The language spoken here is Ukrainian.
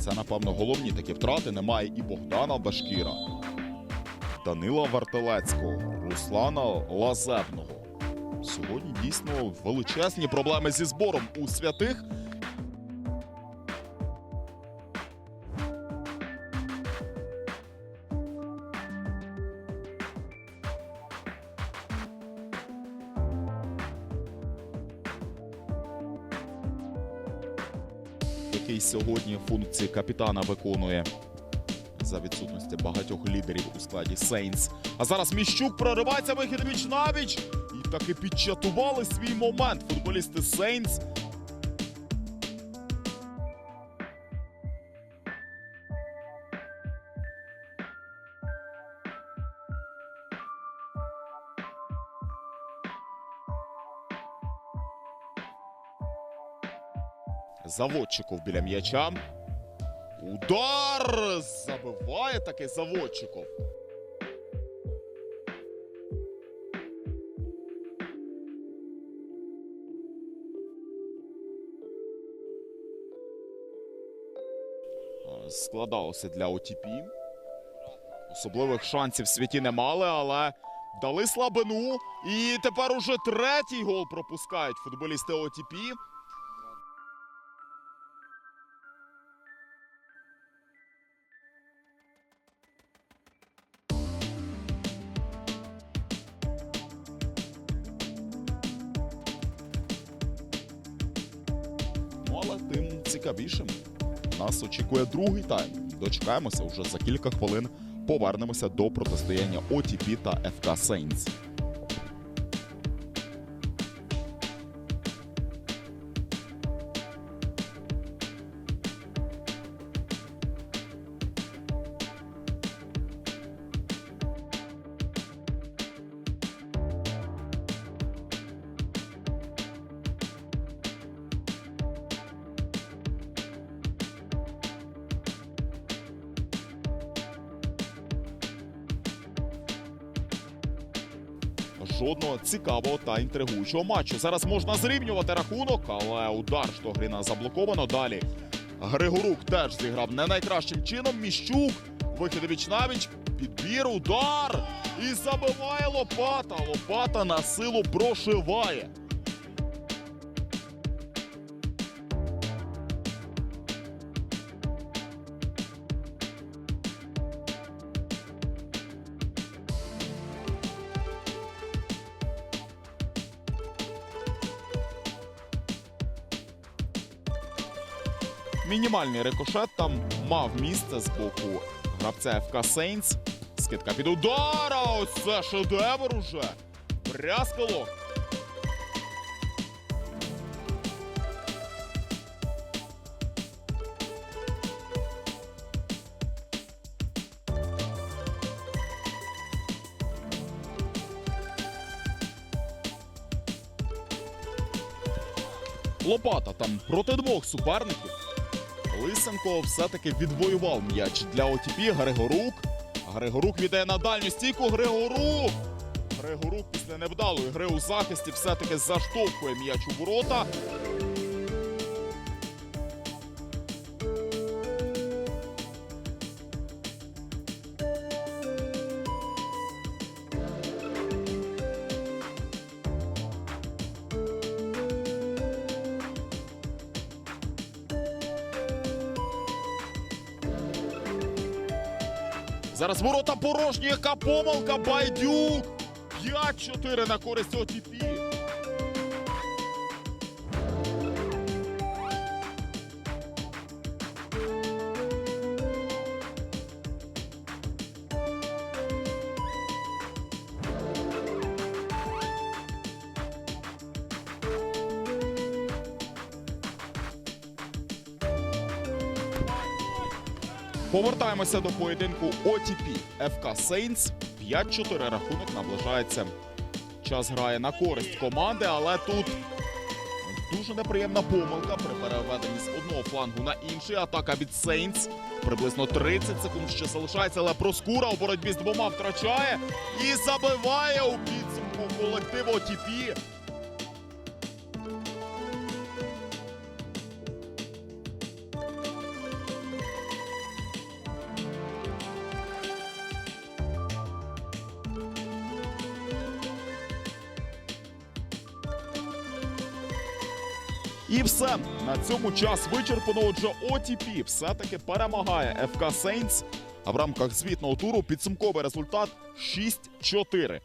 Це, напевно, головні такі втрати. Немає і Богдана Башкіра, Данила Вартелецького, Руслана Лазебного. Сьогодні дійсно величезні проблеми зі збором у святих. Який сьогодні функції капітана виконує за відсутності багатьох лідерів у складі Сейнс. А зараз Міщук проривається вихід віч навіч. І таки підчатували свій момент футболісти Сейнс. Заводчиков біля м'яча. Удар! Забиває таки Заводчиков. Складалося для ОТП. Особливих шансів в світі не мали, але дали слабину. І тепер уже третій гол пропускають футболісти ОТП. Тим цікавішим. Нас очікує другий тайм. Дочекаємося вже за кілька хвилин. Повернемося до протистояння OTP та FK Saints. Жодного цікавого та інтригуючого матчу. Зараз можна зрівнювати рахунок, але удар Штогріна заблоковано. Далі Григорук теж зіграв не найкращим чином. Міщук вихід віч навіч, підбір, удар і забиває Лопата. Лопата на силу прошиває. Мінімальний рикошет там мав місце з боку гравця ФК Сейнс. Скидка під удар, а ось це шедевр уже. Брязкало. Лопата там проти двох суперників. Лисенко все-таки відвоював м'яч для ОТП. Григорук. Григорук віддає на дальню стійку. Григорук. Григорук після невдалої гри у захисті все-таки заштовхує м'яч у ворота. Зараз ворота порожні. Яка помилка? Байдюк. 5-4 на користь ОТП. Повертаємося до поєдинку OTP ФК Saints. 5-4 рахунок наближається. Час грає на користь команди, але тут дуже неприємна помилка при переведенні з одного флангу на інший. Атака від Saints. Приблизно 30 секунд ще залишається, але Проскура у боротьбі з двома втрачає і забиває у підсумку колектив OTP. І все на цьому час вичерпано. Отже, OTP все-таки перемагає ФК Сейнс. А в рамках звітного туру підсумковий результат 6-4